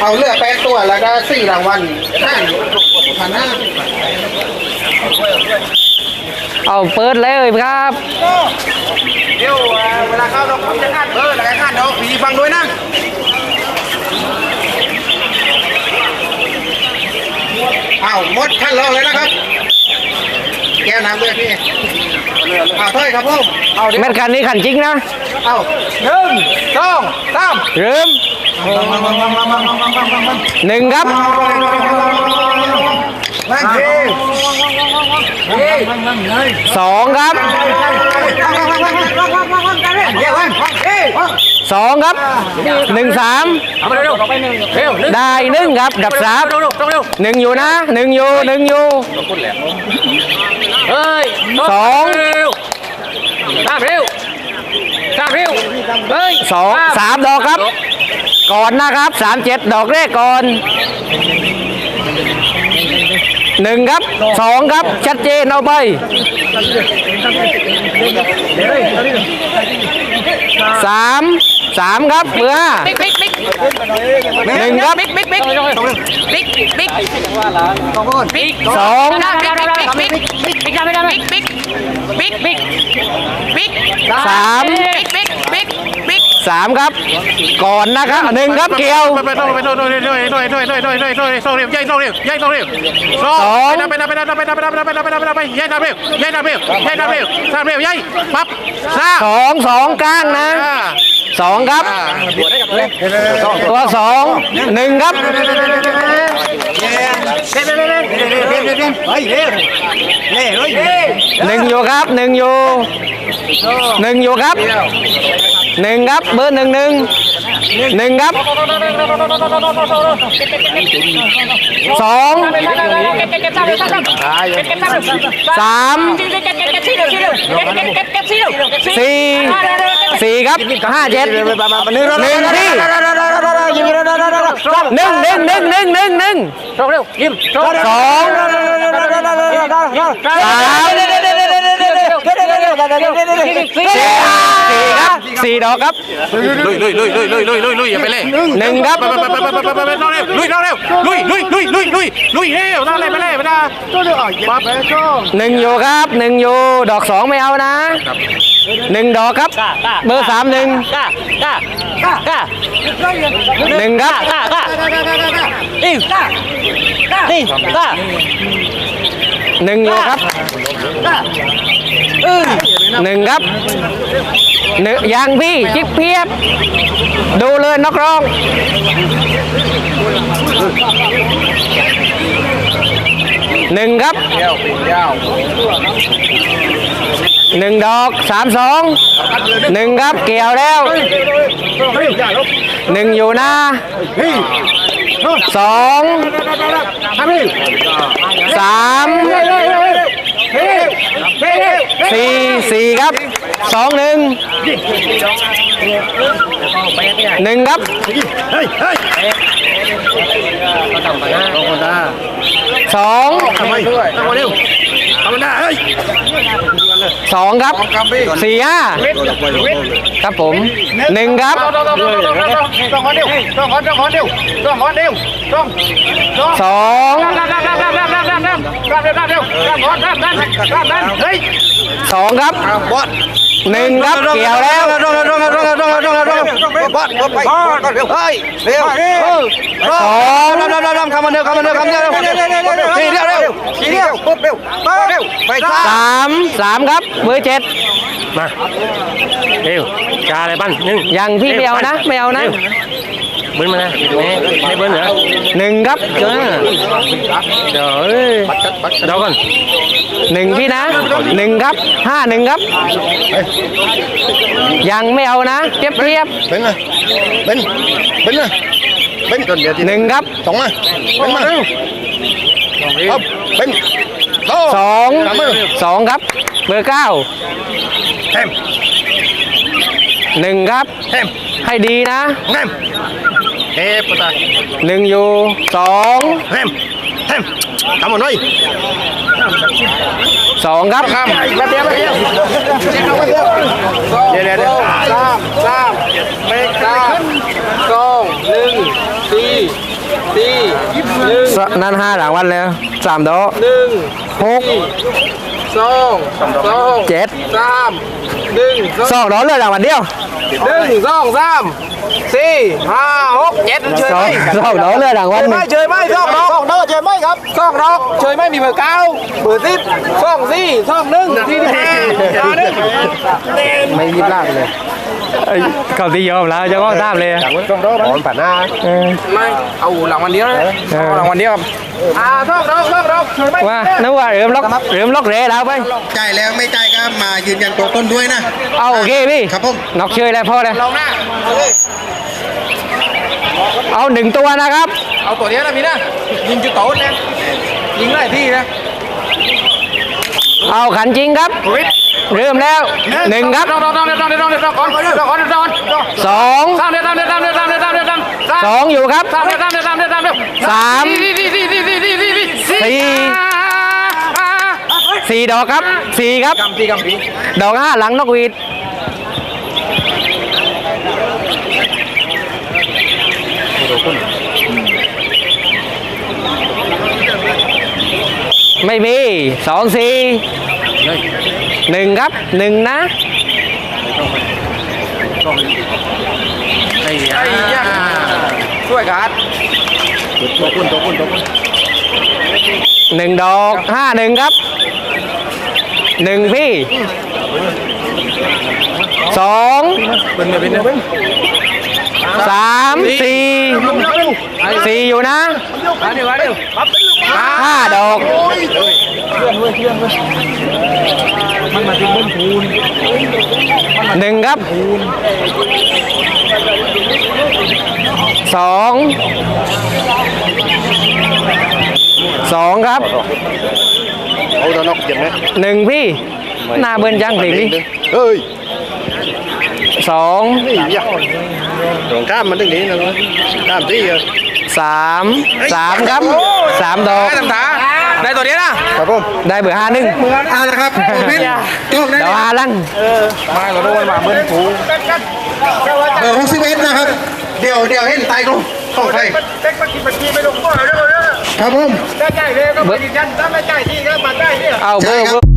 เอาเลือกแปดตัวแล้วก็สี่รางวัลห้าพันห้าเอาเปิดเลยครับ เดี๋ยวเอ่อเวลาเข้าเราผมจะคาดเบอร์แล้วก็คาดดอกผีฟังด้วยนะเอาหมดขั้นรองเลยนะครับ แก้วน้ำด้วยพี่เอาถ้อยครับผมเอาเดี๋ยวแมตช์คันนี้ขันจริงนะ เอาหนึ่งสองสามเริ่ม หนึ่งครับนั่นสิสองครับเดี๋ยววันเอ้ยสองครับหนึ่งสามเอาไปเร็วไปหนึ่งเร็วได้หนึ่งครับ ดับสามเร็วเร็วเร็วหนึ่งอยู่นะหนึ่งอยู่หนึ่งอยู่เฮ้ยสองเร็วสามเร็วสามเร็วเฮ้ยสองสามดอกครับ ก่อนนะครับสามเจ็ดดอกแรกก่อนหนึ่งครับสองครับชัดเจนเอาไปสามสามครับเบื้อหนึ่งครับสองสาม สามครับ ก่อนนะครับหนึ่งครับเกี่ยวไปไปไปไปไปไปไปไปไปไปไปไปไปไปไปใหญ่โตเร็วใหญ่โตเร็วสองไปไปไปไปไปไปไปไปไปไปไปใหญ่โตเร็วใหญ่โตเร็วใหญ่โตเร็วสามเร็วใหญ่ปั๊บสามสองสองกลางนะสองครับตัวสองหนึ่งครับเฮ้ยเร็วเร็วเร็วหนึ่งอยู่ครับหนึ่งอยู่หนึ่งอยู่ครับหนึ่งครับเบอร์หนึ่งหนึ่งหนึ่งครับสองสามสี่สี่ครับห้าเจ็ดหนึ่งที่หนึ่งหนึ่งหนึ่งหนึ่งหนึ่งหนึ่งหนึ่งเร็วเร็วยิ้มสองสามสี่ครับ สี่ดอกครับลุยลุยลุยลุยลุยลุยลุยลุยอย่าไปเล่หนึ่งครับไปไปไปไปไปไปไปเร็วลุยเร็วลุยลุยลุยลุยลุยลุยเร็วนั่นเลยไปเลยไปนะปั๊บหนึ่งอยู่ครับหนึ่งอยู่ดอกสองไม่เอานะหนึ่งดอกครับ เบอร์สามหนึ่งกล้ากล้ากล้าหนึ่งครับกล้ากล้าอิ่มกล้ากล้านี่กล้าหนึ่งอยู่ครับ หนึ่งครับหนึ่งยังพี่จิ๊กเพียบ ดูเลยนักร้องหนึ่งครับหนึ่งดอกสามสองหนึ่งครับเกี่ยวแล้วหนึ่งอยู่หนะสองสามสี่สี่ครับ สองหนึ่งหนึ่งครับสอง สองครับสี่ห้าครับผมหนึ่งครับสองสองครับหนึ่งครับเกี่ยวแล้วบอลไปเฮ้ยเร็วสองเข้ามาเร็วเข้ามาเร็วเข้ามาเร็วเร็วเร็วเร็ว ไปช้าสามสามครับเบอร์เจ็ดมาเร็วกาอะไรบ้านหนึ่งยังพี่ไม่เอานะไม่เอานะเบิ้ลมานะนี่ให้เบิ้ลเหรอหนึ่งครับเออเดี๋ยวเอ้ยเดี๋ยวก่อนหนึ่งพี่นะหนึ่งครับห้าหนึ่งครับ ยังไม่เอานะเทียบเทียบเป็นไงเป็นเป็นไงเป็นจนเดียวทีหนึ่งครับสองมาเป็นมาครับเป็น โตสองสองครับ เบอร์เก้าแฮมหนึ่งครับแฮมให้ดีนะแฮมเฮ้ปตาหนึ่งอยู่สองแฮมแฮมทำหมดเลยสองครับข้ามมาเดียวมาเดียวเดี๋ยวเดี๋ยวเดี๋ยวสามสามเมกาสองหนึ่งสี่ นั่นห้ารางวัลแล้วสามดอกหนึ่งหกสองสองเจ็ดสามหนึ่งสองสองดอกเลยรางวัลเดียวหนึ่งสองสามสี่ห้าหกเจ็ดเฉยสอไหมงสองดอกเลยรางวัลหนึ่งไม่เฉยไหมสองดอกสองดอกเฉยไหมครับสองดอกเฉยไหมมีเบอร์เก้าเบอร์สิบสองสี่สองหนึ่งที่ที่ห้าห้าหนึ่งไม่ยิบลากเลย เขาที่ยอมแล้วจะก็ทราบเลยสองดอกบอลผ่านหน้าเออไม่เอาหลังวันเดียวนะเออเอาหลังวันเดียวอ่าสองดอกสองดอกเฉยไหมว่านึกว่าเริ่มล็อกเริ่มล็อกเรแล้วไปจ่ายแล้วไม่จ่ายก็มายืนยันตัวต้นด้วยนะเอาโอเคพี่ครับผมนอกเชยแล้วพอเลยลองหน้าเอาหนึ่งตัวนะครับ เอาตัวเนี้ยนะพี่นะยิงจุดโต๊ดนะยิงได้ที่นะเอาขันจริงครับ เริ่มแล้วหนึ่งครับดอกดอกดอกดอกดอกดอกดอกก่อนดอกก่อนดอกดอกสองสามเดียวสามเดียวสามเดียวสามเดียวสามเดียวสามสองอยู่ครับสามสี่สี่ดอกครับสี่ครับ ดอกห้าหลังนกหวีดไม่มีสองสี่ หนึ่งครับหนึ่งนะไอ้ไอ้ยะช่วยกันตัวคุณตัวคุณตัวคุณหนึ่งดอกห้าหนึ่งครับหนึ่งพี่สองเป็นไงเป็นไงสามสี่สี่อยู่นะมา เดี๋ยวมาเดี๋ยวห้าดอกหนึ่งครับสองสองครับเอาตัวนอกเจ็บไหมหนึ่งพี่หน้าเบิ้ลจังเพลงนี้เฮ้ยสองนี่ยะตรงข้ามมันตึงนี้นะวะข้ามที่อะสามสามครับสามดอก ได้ทำตาได้ตัวเนี้ยนะครับผมได้เบอร์ห้าหนึ่งเอาละครับโอเพนโชคได้เดี๋ยวห้าลังมาเราโดนมาเบิ้ลผูเบอร์หกสิบเอ็ดนะครับ เดี๋ยวเดี๋ยวเห็นไตกลงของใครเด็กมากินมากินไม่ลงก็เลยครับผมได้ใจเลยก็ไปยืนยันถ้าไม่ใจที่ก็มาได้เนี่ยเอาเบอร์เบอร์